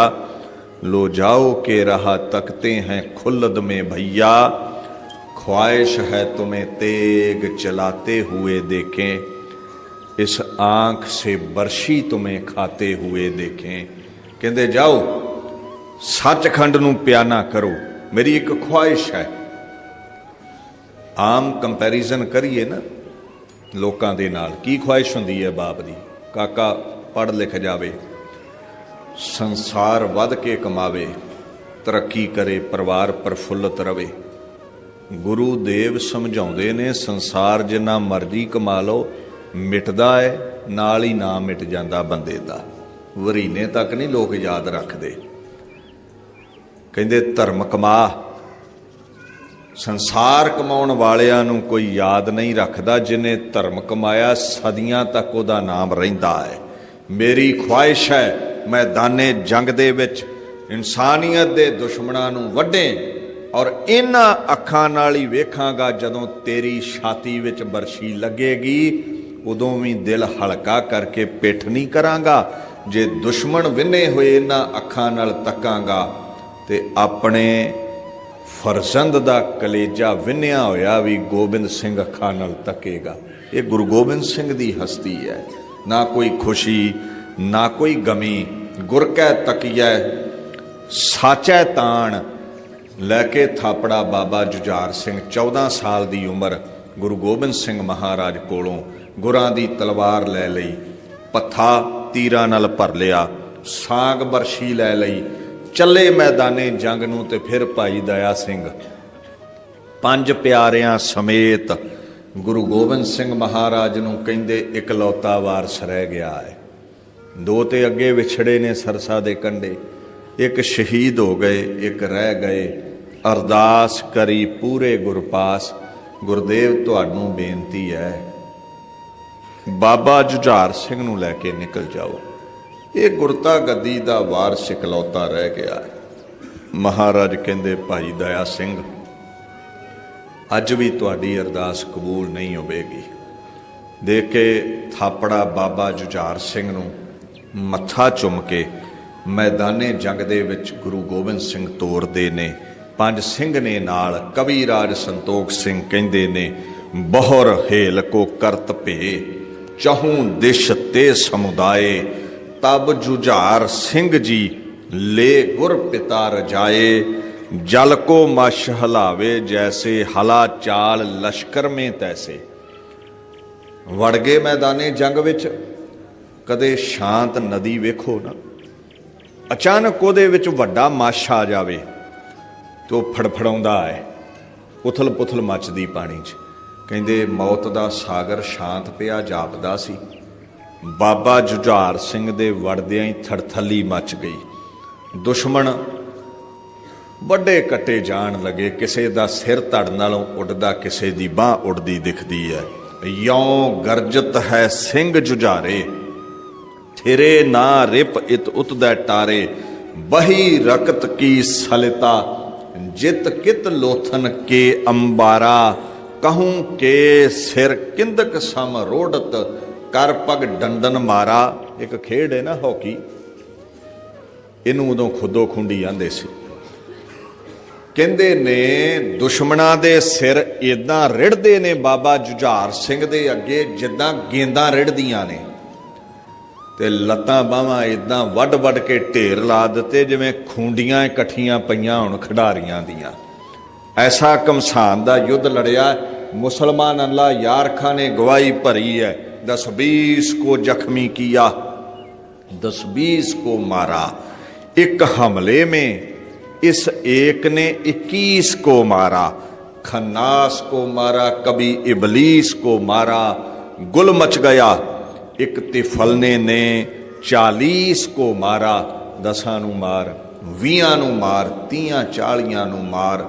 لو جاؤ کے رہا تکتے ہیں کھلد میں بھیا خواہش ہے تمہیں تیگ چلاتے ہوئے دیکھیں ਇਸ ਆਂਖ ਸੇ ਬਰਸ਼ੀ ਤੁਮੇ ਖਾਤੇ ਹੋਏ ਦੇਖੇ। ਕਹਿੰਦੇ, ਜਾਓ, ਸੱਚਖੰਡ ਨੂੰ ਪਿਆਨਾ ਕਰੋ। ਮੇਰੀ ਇੱਕ ਖੁਆਇਸ਼ ਹੈ। ਆਮ ਕੰਪੈਰੀਜ਼ਨ ਕਰੀਏ ਨਾ, ਲੋਕਾਂ ਦੇ ਨਾਲ, ਕੀ ਖੁਆਇਸ਼ ਹੁੰਦੀ ਹੈ ਬਾਪ ਦੀ? ਕਾਕਾ ਪੜ ਲਿਖ ਜਾਵੇ, ਸੰਸਾਰ ਵੱਧ ਕੇ ਕਮਾਵੇ, ਤਰੱਕੀ ਕਰੇ, ਪਰਿਵਾਰ ਪਰਫੁੱਲਤ ਰਵੇ। ਗੁਰੂ ਦੇਵ ਸਮਝਾਉਂਦੇ ਨੇ, ਸੰਸਾਰ ਜਿੰਨਾ ਮਰਜ਼ੀ ਕਮਾ ਲਓ ਮਿਟਦਾ ਹੈ ਨਾਲ ਹੀ ਨਾਮ ਮਿਟ ਜਾਂਦਾ ਬੰਦੇ ਦਾ। ਵਰੀਨੇ ਤੱਕ ਨਹੀਂ ਲੋਕ ਯਾਦ ਰੱਖਦੇ। ਕਹਿੰਦੇ, ਧਰਮ ਕਮਾ। ਸੰਸਾਰ ਕਮਾਉਣ ਵਾਲਿਆਂ ਨੂੰ ਕੋਈ ਯਾਦ ਨਹੀਂ ਰੱਖਦਾ, ਜਿਨੇ ਧਰਮ ਕਮਾਇਆ, ਸਦੀਆਂ ਤੱਕ ਉਹਦਾ ਨਾਮ ਰਹਿੰਦਾ ਹੈ ਮੇਰੀ ਖੁਆਇਸ਼ ਹੈ ਮੈਦਾਨੇ ਜੰਗ ਦੇ ਵਿੱਚ ਇਨਸਾਨੀਅਤ ਦੇ ਦੁਸ਼ਮਣਾਂ ਨੂੰ ਵੱਢੇ ਔਰ ਇਹਨਾਂ ਅੱਖਾਂ ਨਾਲ ਹੀ ਵੇਖਾਂਗਾ ਜਦੋਂ ਤੇਰੀ ਛਾਤੀ ਵਿੱਚ ਬਰਸ਼ੀ ਲੱਗੇਗੀ। ਉਦੋਂ ਵੀ ਦਿਲ ਹਲਕਾ ਕਰਕੇ ਪਿੱਠ ਨਹੀਂ ਕਰਾਂਗਾ, ਜੇ ਦੁਸ਼ਮਣ ਵਿੰਨੇ ਹੋਏ ਇਹਨਾਂ ਅੱਖਾਂ ਨਾਲ ਤੱਕਾਂਗਾ, ਤੇ ਆਪਣੇ ਫਰਜ਼ੰਦ ਦਾ ਕਲੇਜਾ ਵਿੰਨਿਆ ਹੋਇਆ ਵੀ ਗੋਬਿੰਦ ਸਿੰਘ ਅੱਖਾਂ ਨਾਲ ਤੱਕੇਗਾ। ਇਹ ਗੁਰੂ ਗੋਬਿੰਦ ਸਿੰਘ ਦੀ ਹਸਤੀ ਹੈ। ਨਾ ਕੋਈ ਖੁਸ਼ੀ, ਨਾ ਕੋਈ ਗਮੀ, ਗੁਰ ਕੈ ਤਕੀਐ, ਸਾਚੈ ਤਾਣ। ਲੈ ਕੇ ਥਾਪੜਾ ਬਾਬਾ ਜੁਝਾਰ ਸਿੰਘ 14 ਸਾਲ ਦੀ ਉਮਰ ਗੁਰੂ ਗੋਬਿੰਦ ਸਿੰਘ ਮਹਾਰਾਜ ਕੋਲੋਂ ਗੁਰਾਂ ਦੀ ਤਲਵਾਰ ਲੈ ਲਈ, ਪੱਥਾ ਤੀਰਾਂ ਨਾਲ ਭਰ ਲਿਆ, ਸਾਗ ਬਰਸ਼ੀ ਲੈ ਲਈ, ਚੱਲੇ ਮੈਦਾਨੇ ਜੰਗ ਨੂੰ ਤੇ ਫਿਰ ਭਾਈ ਦਇਆ ਸਿੰਘ। ਪੰਜ ਪਿਆਰਿਆਂ ਸਮੇਤ ਗੁਰੂ ਗੋਬਿੰਦ ਸਿੰਘ ਮਹਾਰਾਜ ਨੂੰ ਕਹਿੰਦੇ ਇਕਲੌਤਾ ਵਾਰਸ ਰਹਿ ਗਿਆ ਹੈ। ਦੋ ਤੇ ਅੱਗੇ ਵਿਛੜੇ ਨੇ ਸਰਸਾ ਦੇ ਕੰਢੇ, ਇੱਕ ਸ਼ਹੀਦ ਹੋ ਗਏ, ਇੱਕ ਰਹਿ ਗਏ। ਅਰਦਾਸ ਕਰੀ ਪੂਰੇ ਗੁਰਪਾਸ, ਗੁਰਦੇਵ ਤੁਹਾਨੂੰ ਬੇਨਤੀ ਹੈ। ਬਾਬਾ ਜੁਝਾਰ ਸਿੰਘ ਨੂੰ ਲੈ ਕੇ ਨਿਕਲ ਜਾਓ। ਇਹ ਗੁਰਤਾ ਗੱਦੀ ਦਾ ਵਾਰਸ ਇਕਲੌਤਾ ਰਹਿ ਗਿਆ। ਮਹਾਰਾਜ ਕਹਿੰਦੇ, ਭਾਈ ਦਇਆ ਸਿੰਘ, ਅੱਜ ਵੀ ਤੁਹਾਡੀ ਅਰਦਾਸ ਕਬੂਲ ਨਹੀਂ ਹੋਵੇਗੀ। ਦੇ ਕੇ ਥਾਪੜਾ ਬਾਬਾ ਜੁਝਾਰ ਸਿੰਘ ਨੂੰ ਮੱਥਾ ਚੁੰਮ ਕੇ ਮੈਦਾਨੇ ਜੰਗ ਦੇ ਵਿੱਚ ਗੁਰੂ ਗੋਬਿੰਦ ਸਿੰਘ ਤੋਰਦੇ ਨੇ। ਪੰਜ ਸਿੰਘ ਨੇ ਨਾਲ ਕਵੀ ਰਾਜ ਸੰਤੋਖ ਸਿੰਘ ਕਹਿੰਦੇ ਨੇ, ਬਹੁਰ ਹੇਲ ਕੋ ਕਰਤ ਭੇ ਚਹੂ ਦਿਸ਼ ਤੇ ਸਮੁਦਾਏ, ਤਬ ਜੁਝਾਰ ਸਿੰਘ ਜੀ ਲੈ ਗੁਰ ਪਿਤਾ ਰਜਾਏ। ਜਲ ਕੋ ਮਸ਼ ਹਲਾਵੇ ਜੈਸੇ, ਹਲਾ ਚਾਲ ਲਸ਼ਕਰ ਮੇ ਤੈਸੇ। ਵੜ ਗਏ ਮੈਦਾਨੇ ਜੰਗ ਵਿੱਚ, ਕਦੇ ਸ਼ਾਂਤ ਨਦੀ ਵੇਖੋ ਨਾ। ਅਚਾਨਕ ਉਹਦੇ ਵਿੱਚ ਵੱਡਾ ਮੱਛ ਆ ਜਾਵੇ, ਤੇ ਉਹ ਫੜਫੜਾਉਂਦਾ ਹੈ ਉਥਲ ਪੁਥਲ ਮੱਚਦੀ ਪਾਣੀ 'ਚ। ਕਹਿੰਦੇ, ਮੌਤ ਦਾ ਸਾਗਰ ਸ਼ਾਂਤ ਪਿਆ ਜਾਪਦਾ ਸੀ। ਬਾਬਾ ਜੁਝਾਰ ਸਿੰਘ ਦੇ ਵੜਦਿਆਂ ਹੀ ਥੜਥੱਲੀ ਮੱਚ ਗਈ। ਦੁਸ਼ਮਣ ਵੱਡੇ ਕੱਟੇ ਜਾਣ ਲੱਗੇ, ਕਿਸੇ ਦਾ ਸਿਰ ਧੜ ਨਾਲੋਂ ਉੱਡਦਾ, ਕਿਸੇ ਦੀ ਬਾਹ ਉੱਡਦੀ ਦਿਖਦੀ ਹੈ। ਯੋਂ ਗਰਜਤ ਹੈ ਸਿੰਘ ਜੁਝਾਰੇ, ਥਿਰੇ ਨਾ ਰਿਪ ਇਤ ਉਤਦਾ ਟਾਰੇ, ਬਹੀ ਰਕਤ ਕੀ ਸਲਿਤਾ, ਜਿਤ ਕਿਤ ਲੋਥਨ ਕੇ ਅੰਬਾਰਾ। ਕਹੂੰ ਕੇ ਸਿਰ ਕਿੰਦਕ ਸਮ ਰੋੜਤ, ਕਰ ਪਗ ਡੰਡਨ ਮਾਰਾ। ਇੱਕ ਖੇਡ ਹੈ ਨਾ ਹਾਕੀ। ਇਹਨੂੰ ਉਦੋਂ ਖੁੱਦੋ ਖੁੰਡੀ ਆਂਦੇ ਸੀ। ਕਹਿੰਦੇ ਨੇ, ਦੁਸ਼ਮਣਾਂ ਦੇ ਸਿਰ ਇਦਾਂ ਰਿੜਦੇ ਨੇ ਬਾਬਾ ਜੁਝਾਰ ਸਿੰਘ ਦੇ ਅੱਗੇ, ਜਿੱਦਾਂ ਗੇਂਦਾਂ ਰਿੜਦੀਆਂ ਨੇ। ਤੇ ਲੱਤਾਂ ਬਾਹਾਂ ਇਦਾਂ ਵੱਡ ਵੱਡ ਕੇ ਢੇਰ ਲਾ ਦਿੱਤੇ, ਜਿਵੇਂ ਖੁੰਡੀਆਂ ਇਕੱਠੀਆਂ ਪਈਆਂ ਹੁਣ ਖਿਡਾਰੀਆਂ ਦੀਆਂ। ਐਸਾ ਕਮਸਾਨ ਦਾ ਯੁੱਧ ਲੜਿਆ ਮੁਸਲਮਾਨ ਅੱਲਾ ਯਾਰ ਖਾਂ ਨੇ ਗਵਾਹੀ ਭਰੀ ਹੈ 10 20 ਕੋ ਜ਼ਖਮੀ ਕੀਆ 10 20 को मारा एक हमले में इस एक ने 21 को मारा खन्नास को मारा कभी इबलीस को मारा गुल मच गया ਇੱਕ ਤਿਫਲਨੇ ਨੇ 40 ਕੋ ਮਾਰਾ ਦਸਾਂ ਨੂੰ ਮਾਰ 20 ਨੂੰ ਮਾਰ 30 40 ਨੂੰ ਮਾਰ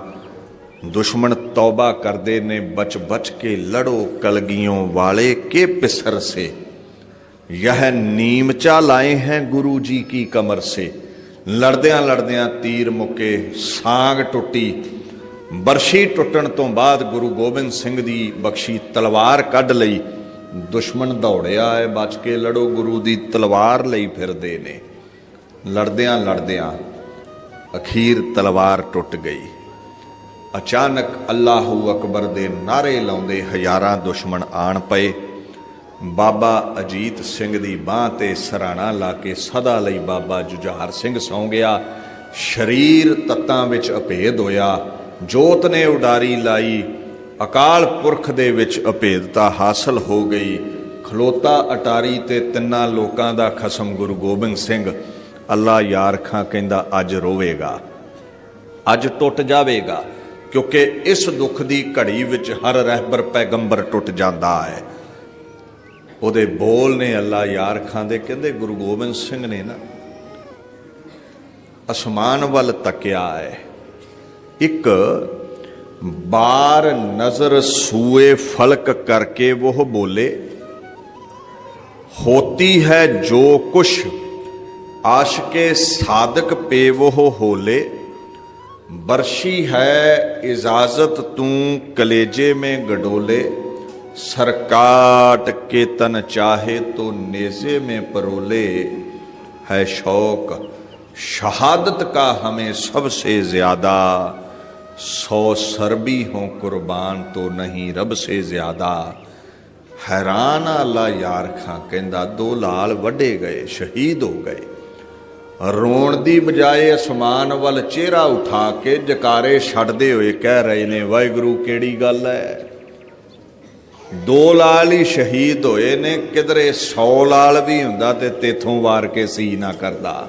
ਦੁਸ਼ਮਣ ਤੌਬਾ ਕਰਦੇ ਨੇ ਬਚ ਬਚ ਕੇ ਲੜੋ ਕਲਗੀਆਂ ਵਾਲੇ, ਕੇ ਪਿਸਰ ਸੇ? यह ਨੀਮਚਾ ਲਾਏ ਹੈ ਗੁਰੂ ਜੀ ਕੀ ਕਮਰ ਸੇ? ਲੜਦਿਆਂ ਲੜਦਿਆਂ ਤੀਰ ਮੁੱਕੇ, ਸਾਂਗ ਟੁੱਟੀ। ਬਰਸ਼ੀ ਟੁੱਟਣ ਤੋਂ ਬਾਅਦ ਗੁਰੂ ਗੋਬਿੰਦ ਸਿੰਘ ਦੀ ਬਖਸ਼ੀ ਤਲਵਾਰ ਕੱਢ ਲਈ। ਦੁਸ਼ਮਣ ਦੌੜਿਆ ਹੈ ਬਚ ਕੇ ਲੜੋ, ਗੁਰੂ ਦੀ ਤਲਵਾਰ ਲਈ ਫਿਰਦੇ ਨੇ। ਲੜਦਿਆਂ ਲੜਦਿਆਂ ਅਖੀਰ ਤਲਵਾਰ ਟੁੱਟ ਗਈ। ਅਚਾਨਕ ਅੱਲਾਹੂ ਅਕਬਰ ਦੇ ਨਾਰੇ ਲਾਉਂਦੇ ਹਜ਼ਾਰਾਂ ਦੁਸ਼ਮਣ ਆਣ ਪਏ। ਬਾਬਾ ਅਜੀਤ ਸਿੰਘ ਦੀ ਬਾਹ ਤੇ ਸਰਾਣਾ ਲਾ ਕੇ ਸਦਾ ਲਈ ਬਾਬਾ ਜੁਝਾਰ ਸਿੰਘ ਸੌਂ ਗਿਆ। ਸ਼ਰੀਰ ਤੱਤਾਂ ਵਿੱਚ ਅਭੇਦ ਹੋਇਆ। ਜੋਤ ਨੇ ਉਡਾਰੀ ਲਾਈ। ਅਕਾਲ ਪੁਰਖ ਦੇ ਵਿੱਚ ਅਭੇਦਤਾ ਹਾਸਲ ਹੋ ਗਈ। ਖਲੋਤਾ ਅਟਾਰੀ ਤੇ ਤਿੰਨਾਂ ਲੋਕਾਂ ਦਾ ਖਸਮ ਗੁਰੂ ਗੋਬਿੰਦ ਸਿੰਘ। ਅੱਲਾ ਯਾਰ ਖਾਂ ਕਹਿੰਦਾ, ਅੱਜ ਰੋਵੇਗਾ। ਅੱਜ ਟੁੱਟ ਜਾਵੇਗਾ। ਕਿਉਂਕਿ ਇਸ ਦੁੱਖ ਦੀ ਘੜੀ ਵਿੱਚ ਹਰ ਰਹਿਬਰ ਪੈਗੰਬਰ ਟੁੱਟ ਜਾਂਦਾ ਹੈ। ਉਹਦੇ ਬੋਲ ਨੇ ਅੱਲਾ ਯਾਰ ਖਾਂ ਦੇ ਕਹਿੰਦੇ, ਗੁਰੂ ਗੋਬਿੰਦ ਸਿੰਘ ਨੇ ਨਾ ਅਸਮਾਨ ਵੱਲ ਤੱਕਿਆ ਹੈ। ਇੱਕ ਬਾਰ ਨਜ਼ਰ ਸੂਏ ਫਲਕ ਕਰਕੇ ਉਹ ਬੋਲੇ, ਹੋਤੀ ਹੈ ਜੋ ਕੁਛ ਆਸ਼ਕੇ ਸਾਦਕ ਪੇ ਉਹ ਹੋਲੇ برشی ہے اجازت توں کلیجے میں گڈولے سرکاٹ کے تن چاہے تو نیزے میں پرولے۔ ہے شوق، شہادت کا ہمیں سب سے زیادہ۔ سو سر بھی ہوں قربان تو نہیں رب سے زیادہ۔ حیران اللہ یار خاں کہندہ دو لال وڈے گئے، شہید ہو گئے۔ ਰੋਣ ਦੀ ਬਜਾਏ ਅਸਮਾਨ ਵੱਲ ਚਿਹਰਾ ਉਠਾ ਕੇ ਜਕਾਰੇ ਛੱਡਦੇ ਹੋਏ ਕਹਿ ਰਹੇ ਨੇ, ਵਾਹਿਗੁਰੂ, ਕਿਹੜੀ ਗੱਲ ਹੈ ਦੋ ਲਾਲ ਹੀ ਸ਼ਹੀਦ ਹੋਏ ਨੇ, ਕਿਧਰੇ 100 ਲਾਲ ਵੀ ਹੁੰਦਾ ਤੇ ਤੇਥੋਂ ਵਾਰ ਕੇ ਸੀ ਨਾ ਕਰਦਾ।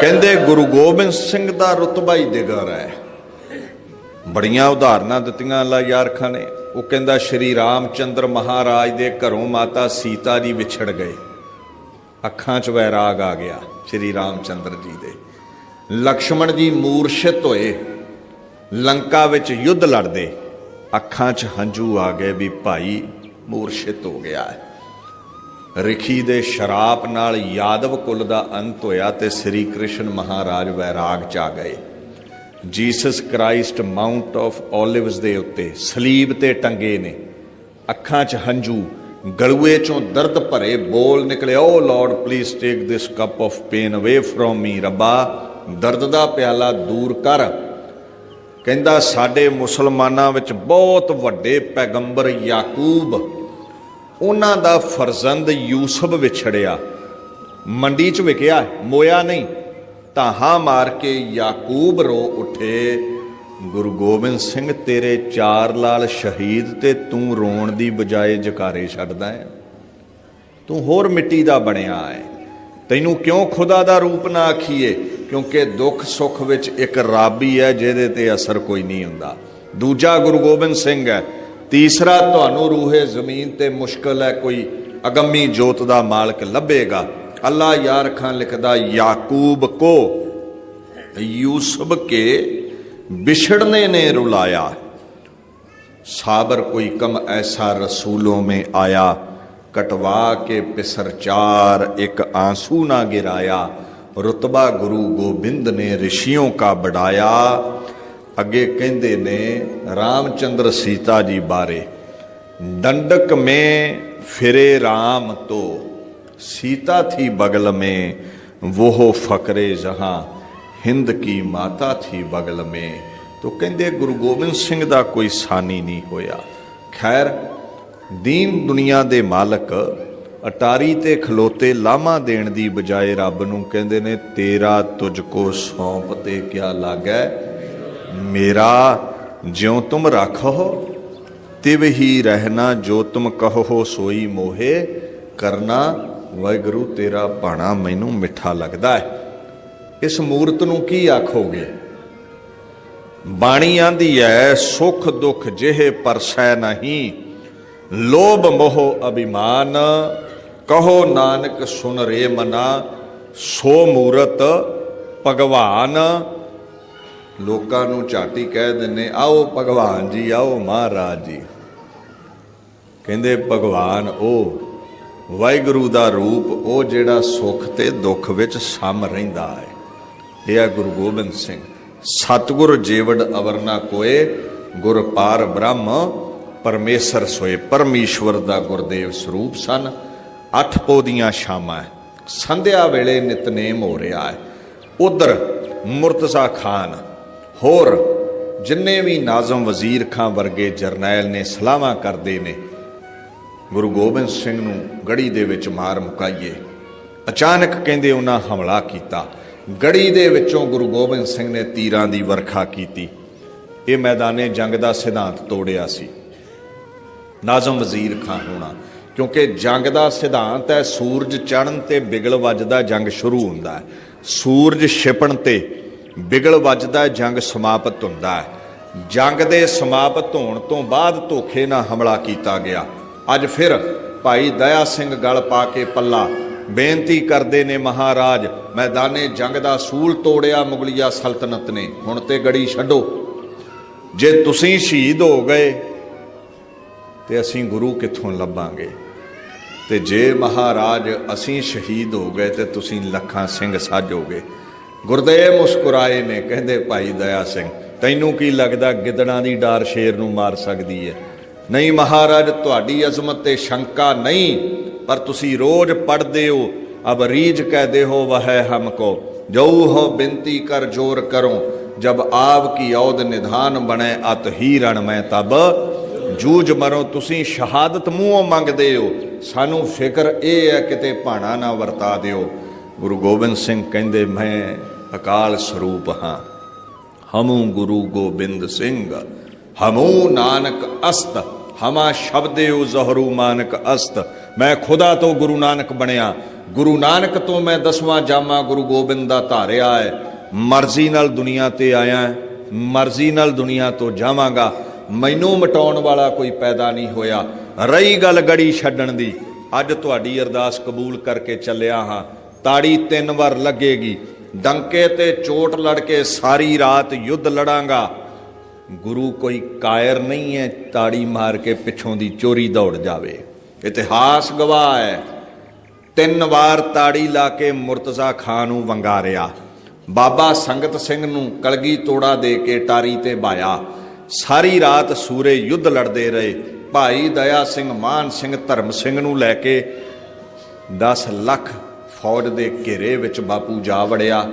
ਕਹਿੰਦੇ, ਗੁਰੂ ਗੋਬਿੰਦ ਸਿੰਘ ਦਾ ਰਤਬਾ ਹੀ ਦਿਗਰ ਹੈ ਬੜੀਆਂ ਉਦਾਹਰਨਾਂ ਦਿੱਤੀਆਂ ਅੱਲਾ ਯਾਰ ਖਾਂ ਨੇ। ਉਹ ਕਹਿੰਦਾ, ਸ਼੍ਰੀ ਰਾਮ ਚੰਦਰ ਮਹਾਰਾਜ ਦੇ ਘਰੋਂ ਮਾਤਾ ਸੀਤਾ ਜੀ ਵਿਛੜ ਗਏ। ਅੱਖਾਂ 'ਚ ਵੈਰਾਗ ਆ ਗਿਆ ਸ਼੍ਰੀ ਰਾਮ ਚੰਦਰ ਜੀ ਦੇ। ਲਕਸ਼ਮਣ ਜੀ ਮੂਰਛਿਤ ਹੋਏ। ਲੰਕਾ ਵਿੱਚ ਯੁੱਧ ਲੜਦੇ। ਅੱਖਾਂ 'ਚ ਹੰਝੂ ਆ ਗਏ ਵੀ ਭਾਈ ਮੂਰਛਿਤ ਹੋ ਗਿਆ ਹੈ। ਰਿਖੀ ਦੇ ਸ਼ਰਾਪ ਨਾਲ ਯਾਦਵ ਕੁਲ ਦਾ ਅੰਤ ਹੋਇਆ ਤੇ ਸ੍ਰੀ ਕ੍ਰਿਸ਼ਨ ਮਹਾਰਾਜ ਵੈਰਾਗ 'ਚ ਆ ਗਏ। Jesus Christ Mount of Olives ਦੇ ਉੱਤੇ ਸਲੀਬ ਤੇ ਟੰਗੇ ਨੇ। ਅੱਖਾਂ 'ਚ ਹੰਝੂ, ਗਲੂਏ 'ਚੋਂ ਦਰਦ ਭਰੇ ਬੋਲ ਨਿਕਲੇ। ਓ lord, please take this cup of pain away from me, ਰੱਬਾ, ਦਰਦ ਦਾ ਪਿਆਲਾ ਦੂਰ ਕਰ। ਕਹਿੰਦਾ, ਸਾਡੇ ਮੁਸਲਮਾਨਾਂ ਵਿੱਚ ਬਹੁਤ ਵੱਡੇ ਪੈਗੰਬਰ ਯਾਕੂਬ, ਉਹਨਾਂ ਦਾ ਫਰਜ਼ੰਦ ਯੂਸਫ ਵਿਛੜਿਆ। ਮੰਡੀ 'ਚ ਵਿਕਿਆ, ਮੋਇਆ ਨਹੀਂ। ਤਾਹਾਂ ਮਾਰ ਕੇ ਯਾਕੂਬ ਰੋ ਉਠੇ। ਗੁਰੂ ਗੋਬਿੰਦ ਸਿੰਘ, ਤੇਰੇ ਚਾਰ ਲਾਲ ਸ਼ਹੀਦ ਤੇ ਤੂੰ ਰੋਣ ਦੀ ਬਜਾਏ ਜਕਾਰੇ ਛੱਡਦਾ ਹੈ ਤੂੰ ਹੋਰ ਮਿੱਟੀ ਦਾ ਬਣਿਆ ਹੈ ਤੈਨੂੰ ਕਿਉਂ ਖੁਦਾ ਦਾ ਰੂਪ ਨਾ ਆਖੀਏ? ਕਿਉਂਕਿ ਦੁੱਖ ਸੁੱਖ ਵਿੱਚ ਇੱਕ ਰੱਬ ਹੀ ਹੈ ਜਿਹਦੇ ਤੇ ਅਸਰ ਕੋਈ ਨਹੀਂ ਹੁੰਦਾ। ਦੂਜਾ ਗੁਰੂ ਗੋਬਿੰਦ ਸਿੰਘ ਹੈ ਤੀਸਰਾ ਤੁਹਾਨੂੰ ਰੂਹੇ ਜ਼ਮੀਨ ਤੇ ਮੁਸ਼ਕਲ ਹੈ ਕੋਈ ਅਗੰਮੀ ਜੋਤ ਦਾ ਮਾਲਕ ਲੱਭੇਗਾ। اللہ یار خان لکھدا یعقوب کو یوسف کے بچھڑنے نے رلایا۔ صابر کوئی کم ایسا رسولوں میں آیا۔ کٹوا کے پسر چار ایک آنسو نہ گرایا۔ رتبہ گرو گوبند نے رشیوں کا بڑھایا۔ اگے کہندے نے، رام چندر سیتا جی بارے ڈنڈک میں فرے رام تو۔ सीता थी बगल में वो फकरे जहां ਹਿੰਦ ਕੀ ਮਾਤਾ ਥੀ ਬਗਲ ਮੇ ਤੋ ਕਹਿੰਦੇ ਗੁਰੂ ਗੋਬਿੰਦ ਸਿੰਘ ਦਾ ਕੋਈ ਸਾਨੀ ਨਹੀਂ ਹੋਇਆ ਖੈਰ ਦੀਨ ਦੁਨੀਆ ਦੇ ਮਾਲਕ ਅਟਾਰੀ ਤੇ ਖਲੋਤੇ ਲਾਮਾ ਦੇਣ ਦੀ ਬਜਾਏ ਰੱਬ ਨੂੰ ਕਹਿੰਦੇ ਨੇ ਤੇਰਾ ਤੁਝ ਕੋ ਸੌਂਪ ਤੇ ਕਿਆ ਲਾਗੈ ਮੇਰਾ ਜਿਉ ਤੁਮ ਰੱਖੋ ਤਿਵ ਹੀ ਰਹਿਣਾ ਜੋ ਤੁਮ ਕਹੋ ਸੋਈ ਮੋਹੇ ਕਰਨਾ ਵਾਹਿਗੁਰੂ, ਤੇਰਾ ਬਾਣਾ ਮੈਨੂੰ ਮਿੱਠਾ ਲੱਗਦਾ ਹੈ। ਇਸ ਮੂਰਤ ਨੂੰ ਕੀ ਆਖੋਗੇ? ਬਾਣੀ ਆਂਦੀ ਹੈ, ਸੁਖ ਦੁਖ ਜਿਹੇ ਪਰਸੈ ਨਹੀਂ। ਲੋਭ ਮੋਹ ਅਭਿਮਾਨ, ਕਹੋ ਨਾਨਕ ਸੁਨ ਰੇ ਮਨਾ। ਸੋ ਮੂਰਤ ਭਗਵਾਨ। ਲੋਕਾਂ ਨੂੰ ਝਾਟੀ ਕਹਿ ਦਿੰਨੇ, ਆਓ ਭਗਵਾਨ ਜੀ, ਆਓ ਮਹਾਰਾਜ ਜੀ। ਕਹਿੰਦੇ, ਭਗਵਾਨ, ਉਹ ਵਾਹਿਗੁਰੂ ਦਾ ਰੂਪ ਉਹ ਜਿਹੜਾ ਸੁੱਖ ਤੇ ਦੁੱਖ ਵਿੱਚ ਸਮ ਰਹਿੰਦਾ ਹੈ। ਇਹ ਆ ਗੁਰੂ ਗੋਬਿੰਦ ਸਿੰਘ। ਸਤਗੁਰ ਜੀਵੜ ਅਵਰਨਾ ਕੋਏ, ਗੁਰ ਪਾਰ ਬ੍ਰਹਮ, ਪਰਮੇਸ਼ਰ ਸੋਏ। ਪਰਮੇਸ਼ਵਰ ਦਾ ਗੁਰਦੇਵ ਸਰੂਪ ਸਨ। ਅੱਠ ਪੌਦੀਆਂ ਸ਼ਾਮਾਂ ਸੰਧਿਆ ਵੇਲੇ ਨਿਤਨੇਮ ਹੋ ਰਿਹਾ ਹੈ। ਉਧਰ ਮੁਰਤਜ਼ਾ ਖਾਨ, ਹੋਰ ਜਿੰਨੇ ਵੀ ਨਾਜ਼ਮ ਵਜ਼ੀਰ ਖਾਂ ਵਰਗੇ ਜਰਨੈਲ ਨੇ ਸਲਾਹਾਂ ਕਰਦੇ ਨੇ ਗੁਰੂ ਗੋਬਿੰਦ ਸਿੰਘ ਨੂੰ ਗੜੀ ਦੇ ਵਿੱਚ ਮਾਰ ਮੁਕਾਈਏ। ਅਚਾਨਕ ਕਹਿੰਦੇ ਉਹਨਾਂ ਹਮਲਾ ਕੀਤਾ। ਗੜੀ ਦੇ ਵਿੱਚੋਂ ਗੁਰੂ ਗੋਬਿੰਦ ਸਿੰਘ ਨੇ ਤੀਰਾਂ ਦੀ ਵਰਖਾ ਕੀਤੀ। ਇਹ ਮੈਦਾਨੇ ਜੰਗ ਦਾ ਸਿਧਾਂਤ ਤੋੜਿਆ ਸੀ। ਨਾਜ਼ਮ ਵਜ਼ੀਰ ਖਾਨ ਹੋਣਾ, ਕਿਉਂਕਿ ਜੰਗ ਦਾ ਸਿਧਾਂਤ ਹੈ, ਸੂਰਜ ਚੜ੍ਹਨ ਤੇ ਬਿਗਲ ਵੱਜਦਾ ਜੰਗ ਸ਼ੁਰੂ ਹੁੰਦਾ ਹੈ। ਸੂਰਜ ਛਿਪਣ ਤੇ ਬਿਗਲ ਵੱਜਦਾ ਜੰਗ ਸਮਾਪਤ ਹੁੰਦਾ ਹੈ। ਜੰਗ ਦੇ ਸਮਾਪਤ ਹੋਣ ਤੋਂ ਬਾਅਦ ਧੋਖੇ ਨਾਲ ਹਮਲਾ ਕੀਤਾ ਗਿਆ। ਅੱਜ ਫਿਰ ਭਾਈ ਦਇਆ ਸਿੰਘ ਗਲ ਪਾ ਕੇ ਪੱਲਾ। ਬੇਨਤੀ ਕਰਦੇ ਨੇ ਮਹਾਰਾਜ, ਮੈਦਾਨੇ ਜੰਗ ਦਾ ਸੂਲ ਤੋੜਿਆ ਮੁਗਲਿਆ ਸਲਤਨਤ ਨੇ। ਹੁਣ ਤੇ ਗੜੀ ਛੱਡੋ। ਜੇ ਤੁਸੀਂ ਸ਼ਹੀਦ ਹੋ ਗਏ, ਤੇ ਅਸੀਂ ਗੁਰੂ ਕਿੱਥੋਂ ਲੱਭਾਂਗੇ? ਤੇ ਜੇ ਮਹਾਰਾਜ ਅਸੀਂ ਸ਼ਹੀਦ ਹੋ ਗਏ, ਤੇ ਤੁਸੀਂ ਲੱਖਾਂ ਸਿੰਘ ਸਾਜੋਗੇ। ਗੁਰਦੇਵ ਮੁਸਕਰਾਏ ਨੇ, ਕਹਿੰਦੇ ਭਾਈ ਦਇਆ ਸਿੰਘ, ਤੈਨੂੰ ਕੀ ਲੱਗਦਾ ਗਿੱਦੜਾਂ ਦੀ ਡਾਰ ਸ਼ੇਰ ਨੂੰ ਮਾਰ ਸਕਦੀ ਹੈ ਨਹੀਂ ਮਹਾਰਾਜ, ਤੁਹਾਡੀ ਅਜ਼ਮਤ ਤੇ ਸ਼ੰਕਾ ਨਹੀਂ, ਪਰ ਤੁਸੀਂ ਰੋਜ਼ ਪੜਦੇ ਹੋ, ਅਬ ਰੀਜ ਕਹਦੇ ਹੋ ਵਹ ਹਮਕੋ ਜੋ ਹੋ ਬਿੰਤੀ ਕਰ ਜੋਰ ਕਰੋ, ਜਬ ਆਪ ਕੀ ਔਦ ਨਿਧਾਨ ਬਣੇ, ਅਤ ਹੀ ਰਣ ਮੈਂ ਤਬ। ਜੂਝ ਮਰੋ, ਤੁਸੀਂ ਸ਼ਹਾਦਤ ਮੂੰਹੋਂ ਮੰਗਦੇ ਹੋ, ਸਾਨੂੰ ਫਿਕਰ ਇਹ ਹੈ ਕਿਤੇ ਭਾਣਾ ਨਾ ਵਰਤਾ ਦਿਓ। ਗੁਰੂ ਗੋਬਿੰਦ ਸਿੰਘ ਕਹਿੰਦੇ, ਮੈਂ ਅਕਾਲ ਸਰੂਪ ਹਾਂ। ਹਮੂ ਗੁਰੂ ਗੋਬਿੰਦ ਸਿੰਘ। ਹਮੂ ਨਾਨਕ ਅਸਤ। ਹਮਾ ਸ਼ਬਦਿਓ ਜ਼ਹਰੂ ਮਾਨਕ ਅਸਤ। ਮੈਂ ਖੁਦਾ ਤੋਂ ਗੁਰੂ ਨਾਨਕ ਬਣਿਆ। ਗੁਰੂ ਨਾਨਕ ਤੋਂ ਮੈਂ ਦਸਵਾਂ ਜਾਮਾ ਗੁਰੂ ਗੋਬਿੰਦ ਦਾ ਧਾਰਿਆ ਹੈ। ਮਰਜ਼ੀ ਨਾਲ ਦੁਨੀਆ ਤੇ ਆਇਆ, ਮਰਜ਼ੀ ਨਾਲ ਦੁਨੀਆ ਤੋਂ ਜਾਵਾਂਗਾ। ਮੈਨੂੰ ਮਟਾਉਣ ਵਾਲਾ ਕੋਈ ਪੈਦਾ ਨਹੀਂ ਹੋਇਆ। ਰਹੀ ਗੱਲ ਗੜੀ ਛੱਡਣ ਦੀ। ਅੱਜ ਤੁਹਾਡੀ ਅਰਦਾਸ ਕਬੂਲ ਕਰਕੇ ਚੱਲਿਆ ਹਾਂ। ਤਾੜੀ ਤਿੰਨ ਵਾਰ ਲੱਗੇਗੀ। ਡੰਕੇ ਤੇ ਚੋਟ ਲੜ ਕੇ ਸਾਰੀ ਰਾਤ ਯੁੱਧ ਲੜਾਂਗਾ। ਗੁਰੂ ਕੋਈ ਕਾਇਰ ਨਹੀਂ ਹੈ, ਤਾੜੀ ਮਾਰ ਕੇ ਪਿੱਛੋਂ ਦੀ ਚੋਰੀ ਦੌੜ ਜਾਵੇ। ਇਤਿਹਾਸ ਗਵਾਹ ਹੈ। ਤਿੰਨ ਵਾਰ ਤਾੜੀ ਲਾ ਕੇ ਮੁਰਤਜ਼ਾ ਖਾਨ ਨੂੰ ਵੰਗਾਰਿਆ। ਬਾਬਾ ਸੰਗਤ ਸਿੰਘ ਨੂੰ ਕਲਗੀ ਤੋੜਾ ਦੇ ਕੇ ਟਾਰੀ ਤੇ ਬਾਇਆ। ਸਾਰੀ ਰਾਤ ਸੂਰੇ ਯੁੱਧ ਲੜਦੇ ਰਹੇ। ਭਾਈ ਦਇਆ ਸਿੰਘ, ਮਾਨ ਸਿੰਘ, ਧਰਮ ਸਿੰਘ ਨੂੰ ਲੈ ਕੇ 10 ਲੱਖ ਫੌਜ ਦੇ ਘੇਰੇ ਵਿੱਚ ਬਾਪੂ ਜਾ ਵੜਿਆ।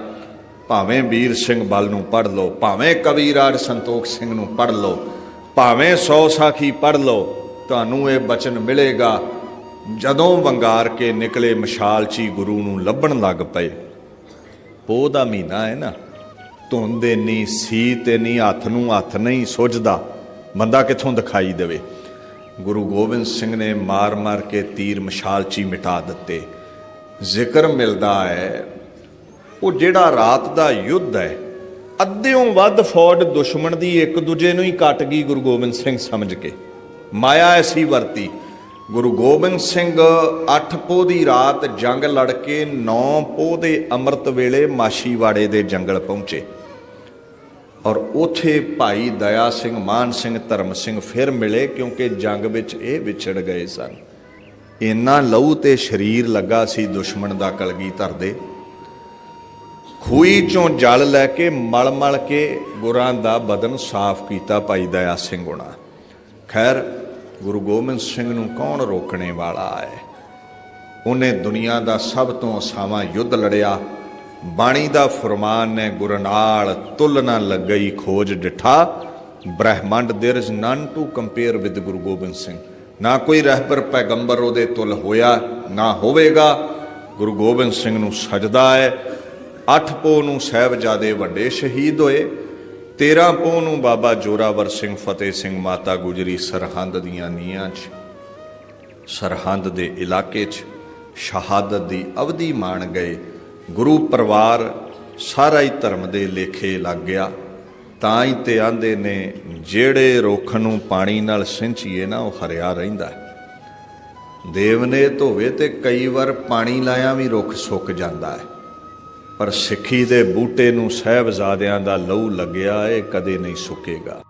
ਭਾਵੇਂ ਵੀਰ ਸਿੰਘ ਬਲ ਨੂੰ ਪੜ ਲਓ, ਭਾਵੇਂ ਕਵੀਰਾਜ ਸੰਤੋਖ ਸਿੰਘ ਨੂੰ ਪੜ ਲਓ, ਭਾਵੇਂ ਸੌ ਸਾਖੀ ਪੜ ਲਓ, ਤੁਹਾਨੂੰ ਇਹ ਬਚਨ ਮਿਲੇਗਾ। ਜਦੋਂ ਵੰਗਾਰ ਕੇ ਨਿਕਲੇ ਮਸ਼ਾਲਚੀ ਗੁਰੂ ਨੂੰ ਲੱਭਣ ਲੱਗ ਪਏ। ਪੋਹ ਦਾ ਮਹੀਨਾ ਹੈ ਨਾ। ਧੁੰਦ ਇੰਨੀ ਸੀ ਤੇ ਨਹੀਂ ਹੱਥ ਨੂੰ ਹੱਥ ਨਹੀਂ ਸੁੱਜਦਾ ਬੰਦਾ ਕਿੱਥੋਂ ਦਿਖਾਈ ਦੇਵੇ? ਗੁਰੂ ਗੋਬਿੰਦ ਸਿੰਘ ਨੇ ਮਾਰ-ਮਾਰ ਕੇ ਤੀਰ ਮਸ਼ਾਲਚੀ ਮਿਟਾ ਦਿੱਤੇ। ਜ਼ਿਕਰ ਮਿਲਦਾ ਹੈ ਉਹ ਜਿਹੜਾ ਰਾਤ ਦਾ ਯੁੱਧ ਹੈ, ਅੱਧਿਓਂ ਵੱਧ ਫੌਜ ਦੁਸ਼ਮਣ ਦੀ ਇੱਕ ਦੂਜੇ ਨੂੰ ਹੀ ਕੱਟ ਗਈ ਗੁਰੂ ਗੋਬਿੰਦ ਸਿੰਘ ਸਮਝ ਕੇ। ਮਾਇਆ ਐਸੀ ਵਰਤੀ, ਗੁਰੂ ਗੋਬਿੰਦ ਸਿੰਘ 8 ਪੋਹ ਦੀ ਰਾਤ ਜੰਗ ਲੜ ਕੇ 9 ਪੋਹ ਦੇ ਅੰਮ੍ਰਿਤ ਵੇਲੇ ਮਾਸ਼ੀਵਾੜੇ ਦੇ ਜੰਗਲ ਪਹੁੰਚੇ। ਔਰ ਉਥੇ ਭਾਈ ਦਇਆ ਸਿੰਘ, ਮਾਨ ਸਿੰਘ, ਧਰਮ ਸਿੰਘ ਫਿਰ ਮਿਲੇ ਕਿਉਂਕਿ ਜੰਗ ਵਿੱਚ ਇਹ ਵਿਛੜ ਗਏ ਸਨ। ਇੰਨਾ ਲਹੂ ਤੇ ਸਰੀਰ ਲੱਗਾ ਸੀ ਦੁਸ਼ਮਣ ਦਾ ਕਲਗੀ ਧਰਦੇ ਖੂਈ ਚੋਂ ਜਲ ਲੈ ਕੇ ਮਲ ਮਲ ਕੇ ਗੁਰਾਂ ਦਾ ਬਦਨ ਸਾਫ਼ ਕੀਤਾ ਭਾਈ ਦਇਆ ਸਿੰਘ ਹੋਣਾ ਖੈਰ ਗੁਰੂ ਗੋਬਿੰਦ ਸਿੰਘ ਨੂੰ ਕੌਣ ਰੋਕਣੇ ਵਾਲਾ ਹੈ ਉਹਨੇ ਦੁਨੀਆ ਦਾ ਸਭ ਤੋਂ ਅਸਾਵਾਂ ਯੁੱਧ ਲੜਿਆ ਬਾਣੀ ਦਾ ਫਰਮਾਨ ਨੇ ਗੁਰ ਨਾਲ ਤੁਲ ਨਾ ਲੱਗਈ ਖੋਜ ਡਿਠਾ ਬ੍ਰਹਮੰਡ there is none to compare with Guru Gobind Singh ਨਾ ਕੋਈ ਰਹਿਬਰ ਪੈਗੰਬਰ ਉਹਦੇ ਤੁਲ ਹੋਇਆ ਨਾ ਹੋਵੇਗਾ ਗੁਰੂ ਗੋਬਿੰਦ ਸਿੰਘ ਨੂੰ ਸਜਦਾ ਹੈ ਅੱਠ ਪੋ ਨੂੰ ਸਾਹਿਬਜ਼ਾਦੇ ਵੱਡੇ ਸ਼ਹੀਦ ਹੋਏ 13 ਪੋ ਨੂੰ ਬਾਬਾ ਜੋਰਾਵਰ ਸਿੰਘ ਫਤਿਹ ਸਿੰਘ ਮਾਤਾ ਗੁਜਰੀ ਸਰਹੰਦ ਦੀਆਂ ਨੀਹਾਂ 'ਚ, ਸਰਹੰਦ ਦੇ ਇਲਾਕੇ 'ਚ ਸ਼ਹਾਦਤ ਦੀ ਅਵਧੀ ਮਾਣ ਗਏ। ਗੁਰੂ ਪਰਿਵਾਰ ਸਾਰਾ ਹੀ ਧਰਮ ਦੇ ਲੇਖੇ ਲੱਗ ਗਿਆ। ਤਾਂ ਹੀ ਤੇ ਆਂਦੇ ਨੇ, ਜਿਹੜੇ ਰੁੱਖ ਨੂੰ ਪਾਣੀ ਨਾਲ ਸਿੰਚੀਏ ਨਾ, ਉਹ ਹਰਿਆ ਰਹਿੰਦਾ ਹੈ। ਦੇਵ ਨੇ ਧੋਵੇ ਤੇ ਕਈ ਵਾਰ ਪਾਣੀ ਲਾਇਆ ਵੀ ਰੁੱਖ ਸੁੱਕ ਜਾਂਦਾ ਹੈ। ਪਰ ਸਿੱਖੀ ਦੇ ਬੂਟੇ ਨੂੰ ਸਹਿਬਜ਼ਾਦਿਆਂ ਦਾ ਲਹੂ ਲੱਗਿਆ ਇਹ ਕਦੇ ਨਹੀਂ ਸੁੱਕੇਗਾ।